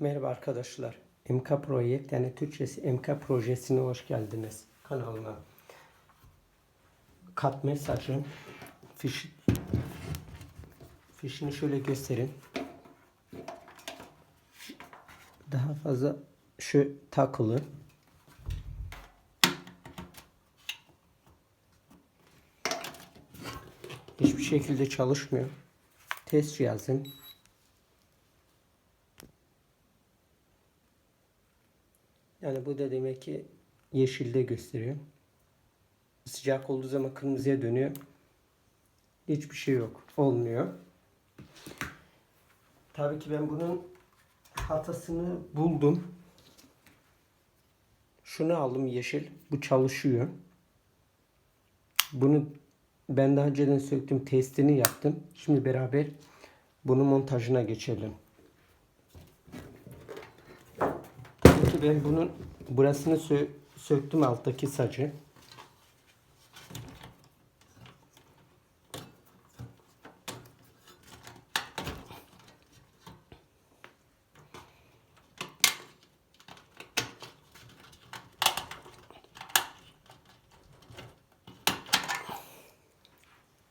Merhaba arkadaşlar. MK Projekt yani Türkçesi MK projesine hoş geldiniz kanalıma. Kat mesajı fiş, fişini şöyle gösterin. Daha fazla şu takılı. Hiçbir şekilde çalışmıyor. Test cihazım. Yani bu da demek ki yeşilde gösteriyor. Sıcak olduğu zaman kırmızıya dönüyor. Hiçbir şey yok. Olmuyor. Tabii ki ben bunun hatasını buldum. Şunu aldım yeşil. Bu çalışıyor. Bunu ben daha önceden söktüm. Testini yaptım. Şimdi beraber bunun montajına geçelim. Ben bunun burasını sö söktüm alttaki sacı.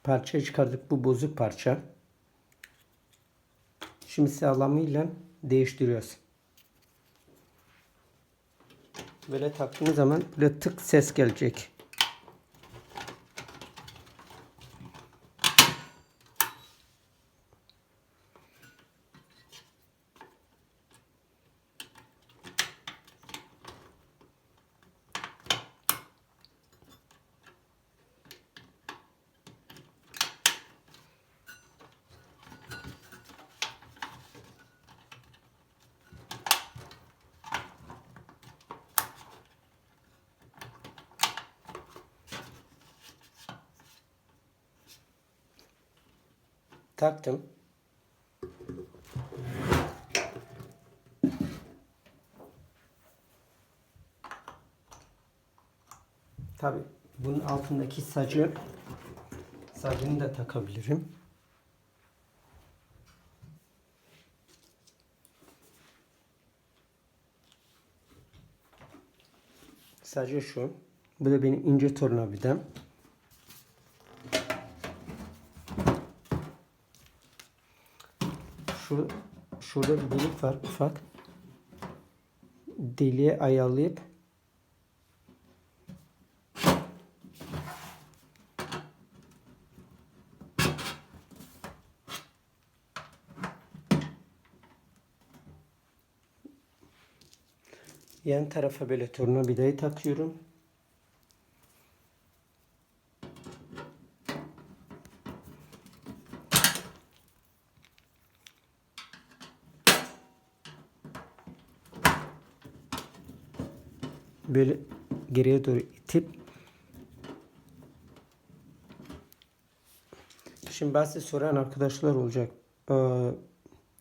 Parçayı çıkardık. Bu bozuk parça. Şimdi sağlamıyla değiştiriyoruz. Böyle taktığınız zaman böyle tık ses gelecek. Taktım. Tabi bunun altındaki sacı sacını da takabilirim. Sacı şu. Bu da benim ince tornavidam. Şu, şurada bir delik var ufak. Deliğe ayarlayıp yan tarafa böyle tornavidayı takıyorum. Böyle geriye doğru itip Şimdi bazı soran arkadaşlar olacak. Ee,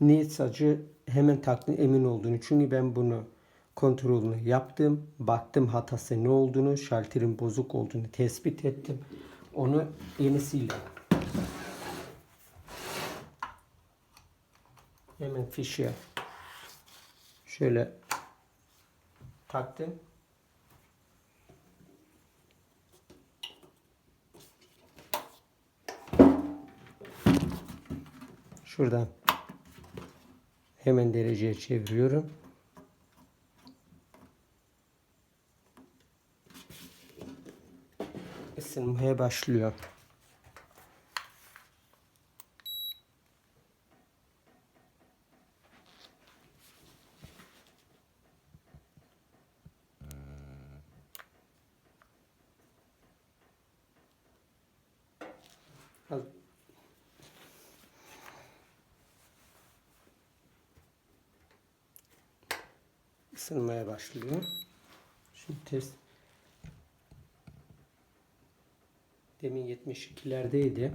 niye sacı hemen taktın emin olduğunu. Çünkü ben bunu kontrolünü yaptım. Baktım hatası ne olduğunu, şalterin bozuk olduğunu tespit ettim. Onu yenisiyle hemen fişe şöyle taktım. Şuradan hemen dereceye çeviriyorum. Isınmaya başlıyor. Al. Isınmaya başlıyor. Şimdi test demin 72'lerdeydi.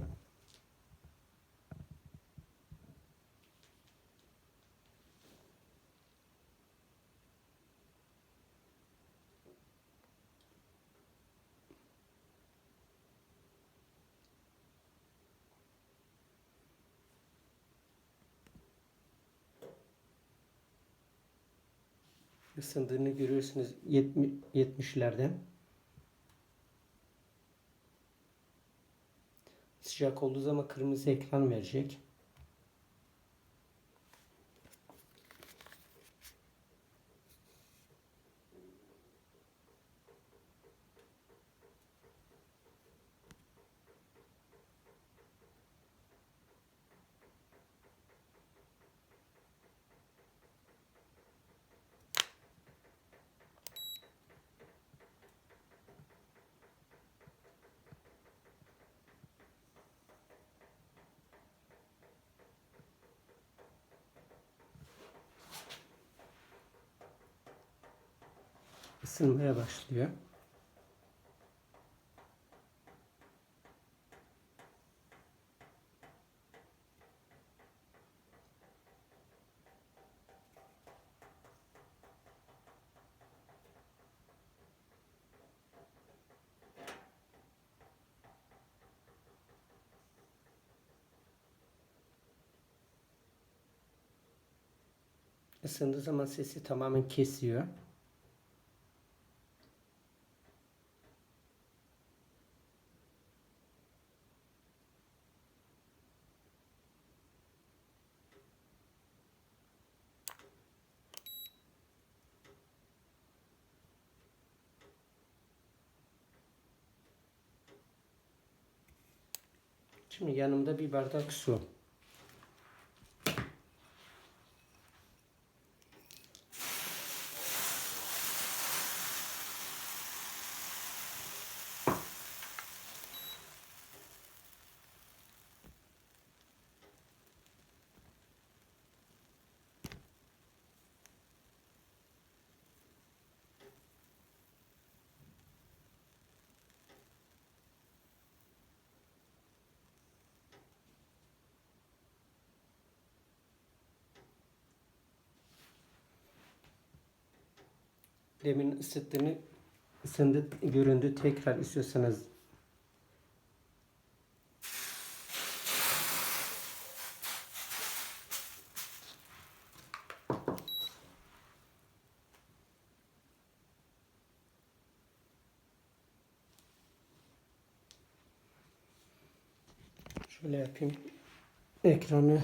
Isındığını görüyorsunuz 70 70'lerden. Sıcak olduğu zaman kırmızı ekran verecek. Isınmaya başlıyor. Isındığı zaman sesi tamamen kesiyor. Şimdi yanımda bir bardak su. Demin ısıttığını ısındı göründü. Tekrar istiyorsanız Şöyle yapayım. Ekranı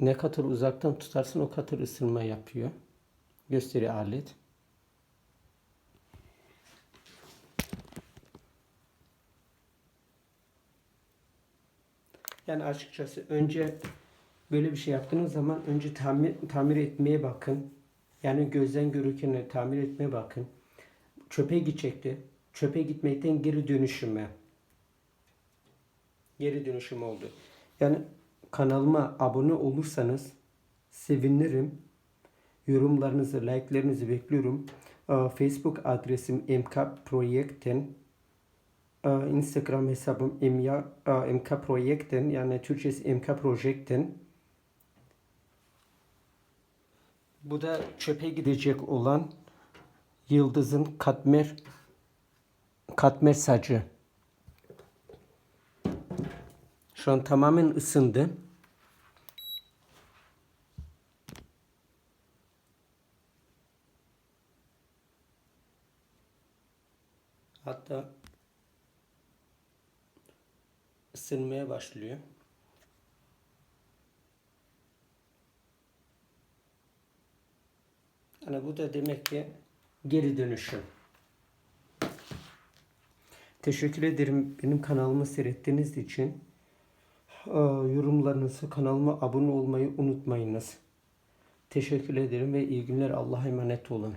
ne kadar uzaktan tutarsın o kadar ısınma yapıyor. Gösteri alet. Yani açıkçası önce böyle bir şey yaptığınız zaman önce tamir, tamir etmeye bakın. Yani gözden görürken tamir etmeye bakın. Çöpe gidecekti. Çöpe gitmekten geri dönüşüme. Geri dönüşüm oldu. Yani kanalıma abone olursanız sevinirim. Yorumlarınızı, like'lerinizi bekliyorum. Aa, Facebook adresim MK Projekten. Aa, Instagram hesabım emya, aa, MK Projekten yani Türkçesi MK Projekten. Bu da çöpe gidecek olan Yıldız'ın katmer katmer sacı. Şu an tamamen ısındı. Hatta ısınmaya başlıyor. Yani bu da demek ki geri dönüşüm. Teşekkür ederim benim kanalımı seyrettiğiniz için. Aa, Yorumlarınızı kanalıma abone olmayı unutmayınız. Teşekkür ederim ve iyi günler. Allah'a emanet olun.